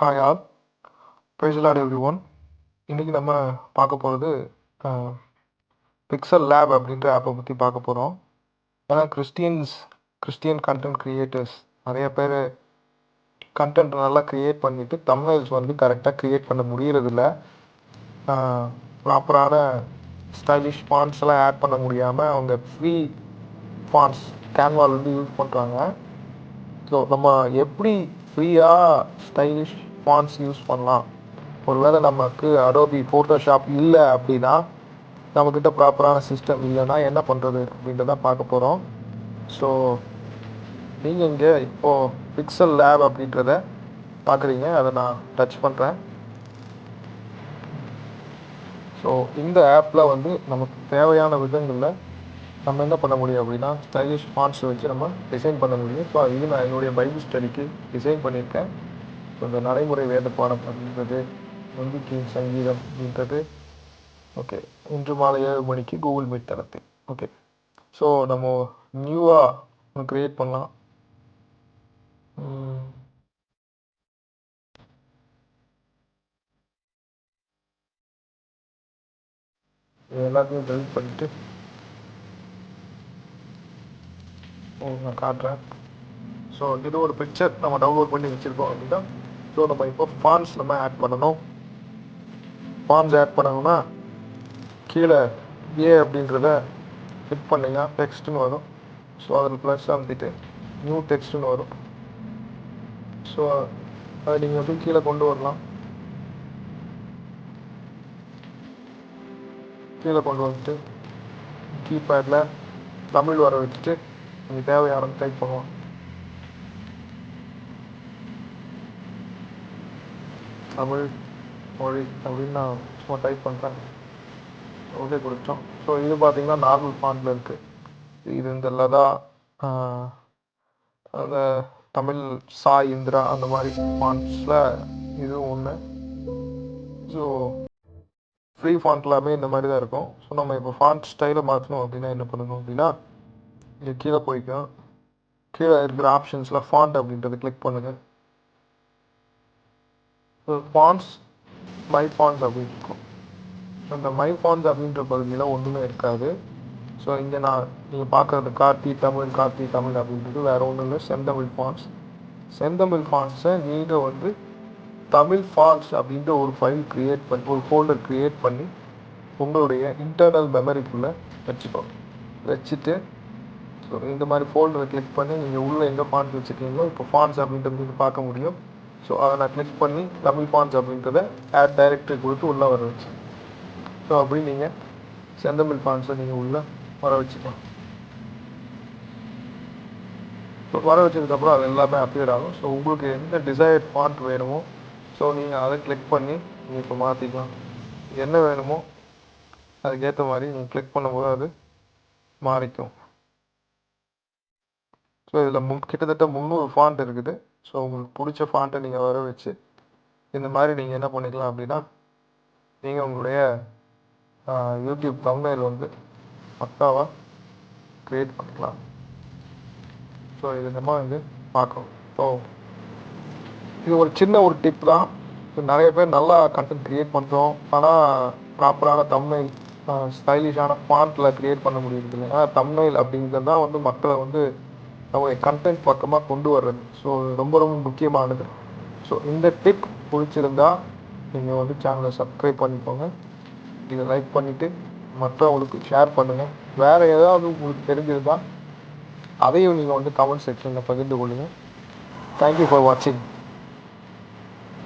Hi all ப்ரைஸ்லாட் everyone இன்றைக்கி நம்ம பார்க்க போகிறது பிக்சல் லேப் அப்படின்ற ஆப்பை பற்றி பார்க்க போகிறோம் ஏன்னா கிறிஸ்டியன்ஸ் கிறிஸ்டியன் கண்டென்ட் க்ரியேட்டர்ஸ் நிறைய பேர் கண்டென்ட் நல்லா க்ரியேட் பண்ணிவிட்டு தமிழ்ஸ் வந்து கரெக்டாக க்ரியேட் பண்ண முடியறதில்ல. ப்ராப்பரான ஸ்டைலிஷ் ஃபான்ஸ்லாம் ஆட் பண்ண முடியாமல் அவங்க ஃப்ரீ ஃபான்ஸ் வந்து யூஸ் பண்ணுறாங்க ஸோ நம்ம எப்படி ஃப்ரீயாக ஸ்டைலிஷ் ஃபான்ஸ் யூஸ் பண்ணலாம். ஒருவேளை நமக்கு அடோபி ஃபோட்டோஷாப் இல்லை அப்படின்னா நம்மக்கிட்ட ப்ராப்பரான சிஸ்டம் இல்லைன்னா என்ன பண்ணுறது அப்படின்றத பார்க்க போகிறோம் ஸோ நீங்கள் இங்கே இப்போது பிக்சல் லேப் அப்படின்றத பார்க்குறீங்க. அதை நான் டச் பண்ணுறேன் ஸோ இந்த ஆப்பில் வந்து நமக்கு தேவையான விதங்களில் நம்ம என்ன பண்ண முடியும் அப்படின்னா ஸ்டைலிஷ் ஃபான்ட்ஸ் வச்சு நம்ம டிசைன் பண்ண முடியும். ஸோ இது நான் என்னுடைய பைபிள் ஸ்டடிக்கு டிசைன் பண்ணியிருக்கேன். இந்த நடைமுறை வேத பாடம் அப்படின்றது நம்பிக்கை சங்கீதம் அப்படின்றது. ஓகே இன்று மாலை ஏழு மணிக்கு கூகுள் மீட் தரத்து ஓகே ஸோ நம்ம நியூவாக ஒன்று க்ரியேட் பண்ணலாம். எல்லாத்தையும் டெலிட் பண்ணிட்டு நான் காட்டுறேன். ஸோ இது ஒரு பிக்சர் நம்ம டவுன்லோட் பண்ணி வச்சுருக்கோம் அப்படின்னா ஸோ நம்ம இப்போ ஃபான்ஸ் நம்ம ஆட் பண்ணணும். ஃபான்ஸ் ஆட் பண்ணணும்னா கீழே ஏ அப்படின்றத கிளிக் பண்ணிங்கன்னா டெக்ஸ்ட்டுன்னு வரும். ஸோ அதில் ப்ளஸ் அமைத்திட்டு நியூ டெக்ஸ்ட்னு வரும். ஸோ அதை நீங்கள் வந்து கீழே கொண்டு வரலாம். கீழே கொண்டு வந்துட்டு கீபேடில் தமிழ் வர வச்சுட்டு உங்களுக்கு தேவையான டைப் பண்ணுவோம் தமிழ் மொழி அப்படின்னு நான் சும்மா டைப் பண்ணுறேன் ஓகே கொடுத்தோம் ஸோ இது பார்த்தீங்கன்னா நார்மல் ஃபாண்டில் இருக்குது இது இந்த லதா அந்த தமிழ் சா இந்திரா அந்த மாதிரி ஃபாண்ட்ஸில் இதுவும் ஒன்று ஸோ ஃப்ரீ ஃபாண்ட் எல்லாமே இந்த மாதிரி தான் இருக்கும். ஸோ நம்ம இப்போ ஃபாண்ட் ஸ்டைலை மாற்றணும் அப்படின்னா என்ன பண்ணணும் அப்படின்னா இங்கே கீழே போய்க்கும் கீழே இருக்கிற ஆப்ஷன்ஸில் ஃபாண்ட் அப்படின்றத கிளிக் பண்ணுங்கள் ஃபாண்ட்ஸ் மை ஃபாண்ட்ஸ் அப்படின்னு இருக்கும். அந்த மை ஃபான்ஸ் அப்படின்ற பகுதியில் ஒன்றுமே இருக்காது. ஸோ இங்கே நான் நீங்கள் பார்க்குறது கார்த்தி தமிழ் கார்த்தி தமிழ் அப்படின்றது வேறு ஒன்றும் இல்லை செந்தமிழ் ஃபான்ஸ் செந்தமிழ் ஃபான்ஸை நீங்கள் வந்து தமிழ் ஃபான்ஸ் அப்படின்ற ஒரு ஃபைல் க்ரியேட் பண்ணி ஒரு ஃபோல்டர் க்ரியேட் பண்ணி உங்களுடைய இன்டர்னல் மெமரிக்குள்ளே வச்சுக்கோங்க வச்சுட்டு ஸோ இந்த மாதிரி ஃபோல்டரை கிளிக் பண்ணி நீங்கள் உள்ளே எங்கே ஃபான்ஸ் வச்சுருக்கீங்களோ இப்போ ஃபான்ஸ் அப்படின்றது நீங்கள் பார்க்க முடியும். ஸோ அதை நான் கிளிக் பண்ணி தமிழ் ஃபாண்ட்ஸ் அப்படின்றத ஆட் டைரக்டரி கொடுத்து உள்ளே வர வச்சு. ஸோ அப்படி நீங்கள் செந்தமிழ் ஃபாண்ட்ஸை நீங்கள் உள்ளே வர வச்சுக்கலாம். ஸோ வர வச்சதுக்கப்புறம் அது எல்லாமே அப்பியர் ஆகும். ஸோ உங்களுக்கு எந்த டிசைர்ட் ஃபாண்ட் வேணுமோ ஸோ நீங்கள் அதை கிளிக் பண்ணி நீங்கள் இப்போ மாற்றிக்கலாம் என்ன வேணுமோ அதுக்கேற்ற மாதிரி நீங்கள் கிளிக் பண்ணும்போது அது மாறிக்கும். ஸோ இதில் மு கிட்டத்தட்ட முந்நூறு ஃபாண்ட் இருக்குது. ஸோ உங்களுக்கு பிடிச்ச ஃபாண்ட்டை நீங்கள் வர வச்சு இந்த மாதிரி நீங்கள் என்ன பண்ணிக்கலாம் அப்படின்னா நீங்கள் உங்களுடைய யூடியூப் தமிழில் வந்து பக்காவாக க்ரியேட் பண்ணிக்கலாம். ஸோ இது நம்ம வந்து பார்க்கணும். ஸோ இது ஒரு சின்ன ஒரு டிப் தான். நிறைய பேர் நல்லா கண்டென்ட் க்ரியேட் பண்ணுறோம் ஆனால் ப்ராப்பரான தமிழ் ஸ்டைலிஷான ஃபாண்ட்டில் க்ரியேட் பண்ண முடியுது இல்லை ஏன்னா தமிழ் அப்படிங்கிறது தான் வந்து மக்களை வந்து நம்ம கண்டென்ட் பக்கமாக கொண்டு வர்றது. ஸோ ரொம்ப ரொம்ப முக்கியமானது. ஸோ இந்த டிப் பிடிச்சிருந்தா நீங்கள் வந்து சேனலை சப்ஸ்கிரைப் பண்ணிக்கோங்க. இதை லைக் பண்ணிவிட்டு மற்றவங்களுக்கு ஷேர் பண்ணுங்கள் வேறு ஏதாவது உங்களுக்கு தெரிஞ்சிருந்தால் அதையும் நீங்கள் வந்து கமெண்ட் செக்ஷனில் பகிர்ந்து கொள்ளுங்கள் தேங்க்யூ ஃபார் வாட்சிங்